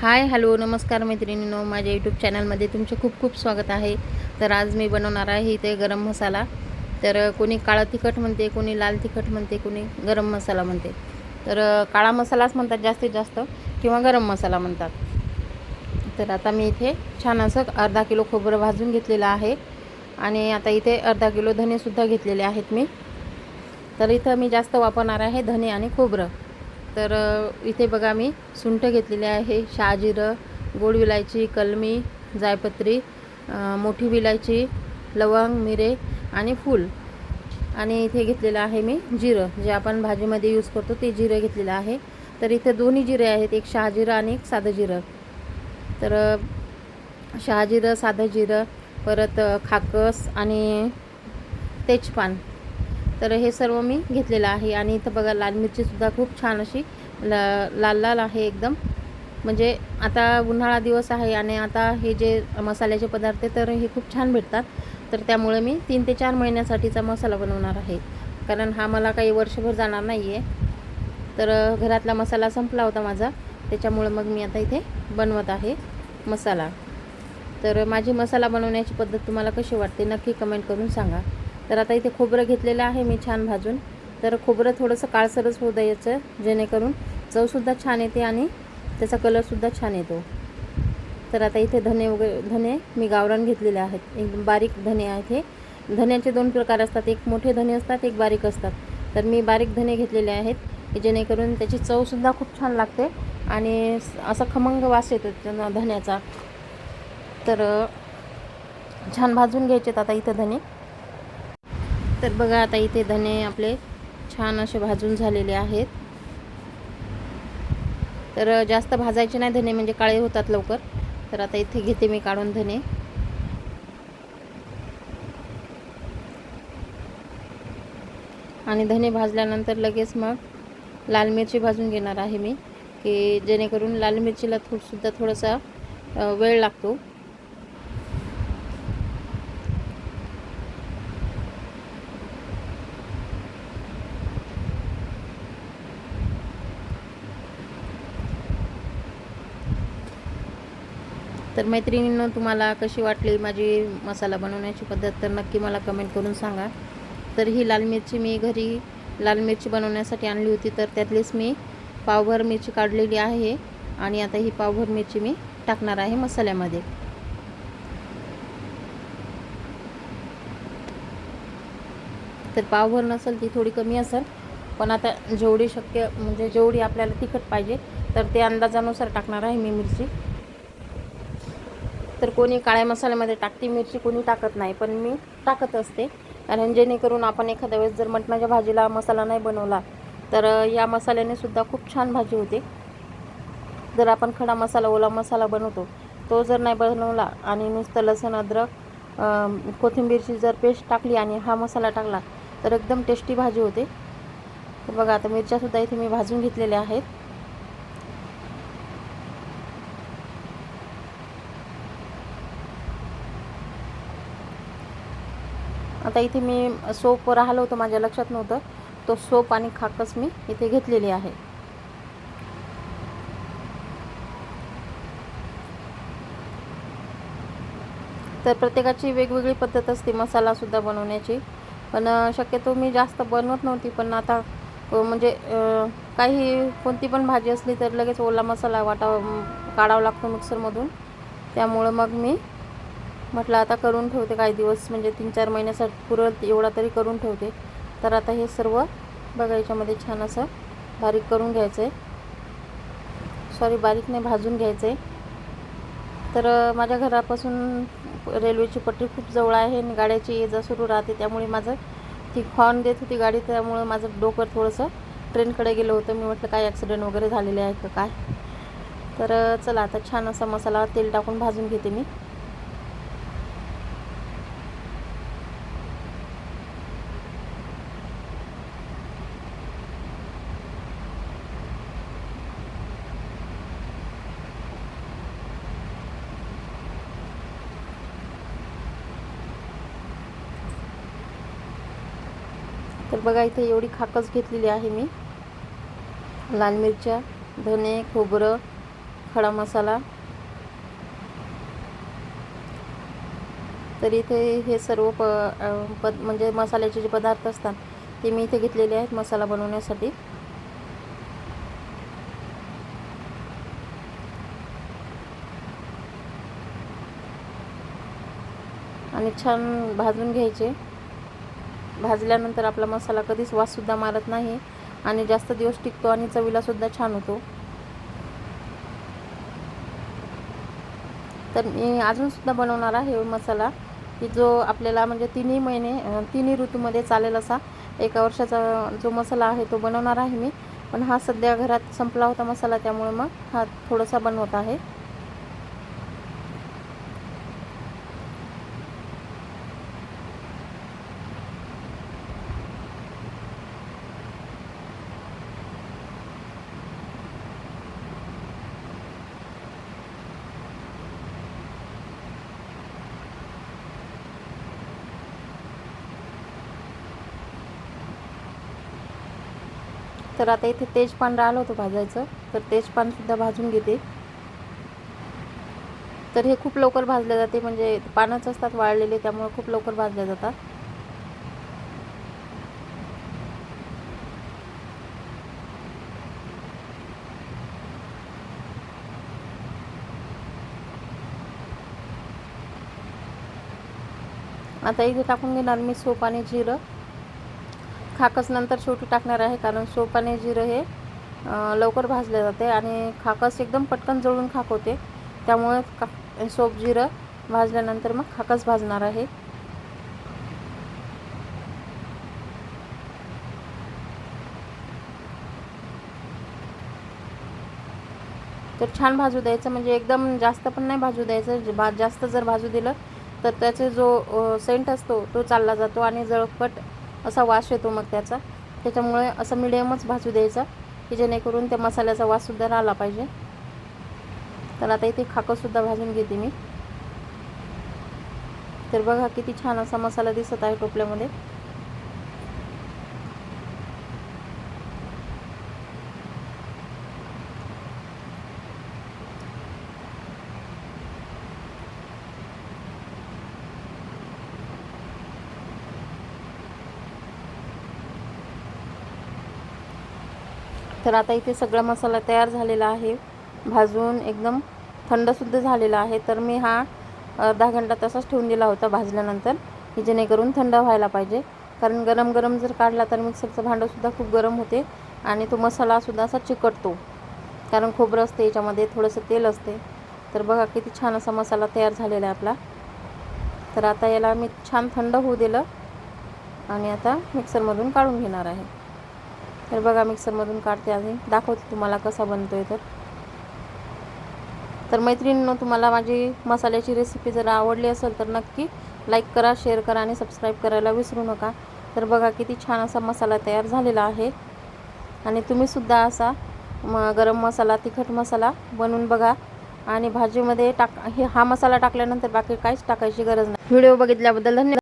Hi hello नमस्कार मैत्रिणींनो. माझ्या यूट्यूब चॅनलमध्ये तुमचे खूप खूप स्वागत आहे. तर आज मी बनवणार आहे इथे गरम मसाला. तर कोणी काळा तिखट म्हणते कोणी लाल तिखट म्हणते कोणी गरम मसाला म्हणते. तर काळा मसालाच म्हणतात जास्तीत जास्त किंवा गरम मसाला म्हणतात. तर आता मी इथे छान असं अर्धा किलो खोबरं भाजून घेतलेलं आहे. आणि आता इथे अर्धा किलो धनेसुद्धा घेतलेले आहेत मी. तर इथं मी जास्त वापरणार आहे धने आणि खोबरं. तर इथे बघा मी सुंठ घेतलेले आहे शहाजिरं गोड विलायची कलमी जायपत्री मोठी विलायची लवंग मिरे आणि फूल. आणि इथे घेतलेलं आहे मी जिरं जे आपण भाजीमध्ये यूज करतो ते जिरं घेतलेलं आहे. तर इथे दोन्ही जिरे आहेत एक शहाजिरं आणि एक साधं जिरं. तर शहाजिरं साधं जिरं परत खाकस आणि तेजपान. तर हे सर्व मी घेतलेलं आहे. आणि इथं बघा लाल मिरचीसुद्धा खूप छान अशी ला लाल लाल आहे एकदम. म्हणजे आता उन्हाळा दिवस आहे आणि आता हे जे मसाल्याचे पदार्थ तर हे खूप छान भेटतात. तर त्यामुळे मी तीन ते चार महिन्यासाठीचा मसाला बनवणार आहे. कारण हा मला काही वर्षभर जाणार नाही आहे तर घरातला मसाला संपला होता माझा. त्याच्यामुळं मग मी आता इथे बनवत आहे मसाला. तर माझी मसाला बनवण्याची पद्धत तुम्हाला कशी वाटते नक्की कमेंट करून सांगा. तर आता इथे खोबरं घेतलेलं आहे मी छान भाजून. तर खोबरं थोडंसं काळसरच होऊ द्यायचं जेणेकरून चवसुद्धा छान येते आणि त्याचा कलरसुद्धा छान येतो. तर आता इथे धने वगैरे धने मी गावरान घेतलेले आहेत. एकदम बारीक धने आहेत हे. धन्याचे दोन प्रकार असतात. एक मोठे धने असतात एक बारीक असतात. तर मी बारीक धने घेतलेले आहेत की जेणेकरून त्याची चवसुद्धा खूप छान लागते आणि असा खमंग वास येतो धन्याचा. तर छान भाजून घ्यायचेत आता इथं धने. तर बघा आता इथे धने आपले छान असे भाजून झालेले आहेत. तर जास्त भाजायचे नाही धने म्हणजे काळे होतात लवकर. तर आता इथे घेते मी काढून धने. आणि धने भाजल्यानंतर लगेच मग लाल मिरची भाजून घेणार आहे मी की जेणेकरून लाल मिरचीला थोडसुद्धा थोडासा वेळ लागतो. तर मैत्रिणींनं तुम्हाला कशी वाटली माझी मसाला बनवण्याची पद्धत? तर नक्की मला कमेंट करून सांगा. तर ही लाल मिरची मी घरी लाल मिरची बनवण्यासाठी आणली होती. तर त्यातलीच मी पावभर मिरची काढलेली आहे आणि आता ही पावभर मिरची मी टाकणार आहे मसाल्यामध्ये. तर पावभर नसेल ती थोडी कमी असेल पण आता जेवढी शक्य म्हणजे जेवढी आपल्याला तिखट पाहिजे तर ते अंदाजानुसार टाकणार आहे मी मिरची. तर कोणी काळ्या मसाल्यामध्ये टाकते मिरची कोणी टाकत नाही पण मी टाकत असते. कारण जेणेकरून आपण एखाद्या वेळेस जर मटणाच्या भाजीला मसाला नाही बनवला तर या मसाल्याने सुद्धा खूप छान भाजी होते. जर आपण खडा मसाला ओला मसाला बनवतो तो जर नाही बनवला आणि नुसतं लसूण अद्रक कोथिंबीरची जर पेस्ट टाकली आणि हा मसाला टाकला तर एकदम टेस्टी भाजी होते. तर बघा आता मिरच्यासुद्धा इथे मी भाजून घेतलेल्या आहेत. आता इथे मी सोप राहिलं होतं माझ्या लक्षात नव्हतं. तो सोप आणि खाकस मी इथे घेतलेली आहे. तर प्रत्येकाची वेगवेगळी पद्धत असते मसालासुद्धा बनवण्याची. पण शक्यतो मी जास्त बनवत नव्हती पण आता म्हणजे काही कोणती पण भाजी असली तर लगेच ओला मसाला वाटावा काढावा लागतो मिक्सरमधून त्यामुळं मग मी म्हटलं आता करून ठेवते काही दिवस म्हणजे तीन चार महिन्यासाठी पुरत एवढा तरी करून ठेवते. तर आता हे सर्व बघा याच्यामध्ये छान असं बारीक करून घ्यायचं आहे सॉरी बारीक नाही भाजून घ्यायचं आहे तर माझ्या घरापासून रेल्वेची पटरी खूप जवळ आहे आणि गाड्याची ये जा सुरू राहते त्यामुळे माझं ती हॉर्न देत होती गाडी त्यामुळं माझं डोकं थोडंसं ट्रेनकडे गेलं होतं. मी म्हटलं काय ॲक्सिडेंट वगैरे झालेले आहे का काय? तर चला आता छान असा मसाला तेल टाकून भाजून घेते मी. तर बघा इथे एवढी खाकच घेतलेली आहे मी. लाल मिरच्या धने खोबरं खडा मसाला. तर इथे हे सर्व प पद म्हणजे मसाल्याचे जे पदार्थ असतात ते मी इथे घेतलेले आहेत मसाला बनवण्यासाठी. आणि छान भाजून घ्यायचे. भाजल्यानंतर आपला मसाला कधीच वाससुद्धा मारत नाही आणि जास्त दिवस टिकतो आणि चवीलासुद्धा छान होतो. तर मी अजूनसुद्धा बनवणार आहे मसाला की जो आपल्याला म्हणजे तिन्ही महिने तिन्ही ऋतूमध्ये चालेल असा एका वर्षाचा जो मसाला आहे तो बनवणार आहे मी. पण हा सध्या घरात संपला होता मसाला त्यामुळे मग हा थोडासा बनवत आहे. तर आता इथे तेजपान राहिलं होतं भाजायचं तर तेजपानसुद्धा भाजून घेते. तर हे खूप लवकर भाजले जाते म्हणजे पानच असतात वाळलेले त्यामुळे खूप लवकर भाजले जातात. आता इथे टाकून घेणार मी सोप आणि जिरं. खाकस नंतर शेवटी टाकणार आहे कारण सोप आणि जिरं हे लवकर भाजले जाते आणि खाकस एकदम पटकन जळून खाक होते त्यामुळे का सोप जिरं भाजल्यानंतर मग खाकस भाजणार आहे. तर छान भाजू द्यायचं म्हणजे एकदम जास्त पण नाही भाजू द्यायचं. भा जास्त जर भाजू दिलं तर त्याचे जो सेंट असतो तो चालला जातो आणि जळपट असा वास येतो मग त्याचा. त्याच्यामुळे असं मिडियमच भाजू द्यायचा की जेणेकरून त्या मसाल्याचा वाससुद्धा राहिला पाहिजे. तर आता इथे खाकंसुद्धा भाजून घेते मी. तर बघा किती छान असा मसाला दिसत आहे टोपल्यामध्ये. तर आता इथे सगळा मसाला तयार झालेला आहे. भाजून एकदम थंडसुद्धा झालेला आहे. तर मी हा अर्धा घंटा तसाच ठेवून दिला होता भाजल्यानंतर की जेणेकरून थंड व्हायला पाहिजे. कारण गरम गरम जर काढला तर मिक्सरचं भांडंसुद्धा खूप गरम होते आणि तो मसालासुद्धा असा चिकटतो. कारण खोबरं असते याच्यामध्ये थोडंसं तेल असते. तर बघा किती छान असा मसाला तयार झालेला आहे आपला. तर आता याला मी छान थंड होऊ दिलं आणि आता मिक्सरमधून काढून घेणार आहे. तर बघा मिक्सरमधून काढते आधी दाखवते तुम्हाला कसा बनतो आहे तर. तर मैत्रिणींनो तुम्हाला माझी मसाल्याची रेसिपी जर आवडली असेल तर नक्की लाईक करा शेअर करा आणि सबस्क्राईब करायला विसरू नका. तर बघा किती छान असा मसाला तयार झालेला आहे. आणि तुम्हीसुद्धा असा म गरम मसाला तिखट मसाला बनवून बघा. आणि भाजीमध्ये टाक हे हा मसाला टाकल्यानंतर बाकी काहीच टाकायची गरज नाही. व्हिडिओ बघितल्याबद्दल धन्यवाद.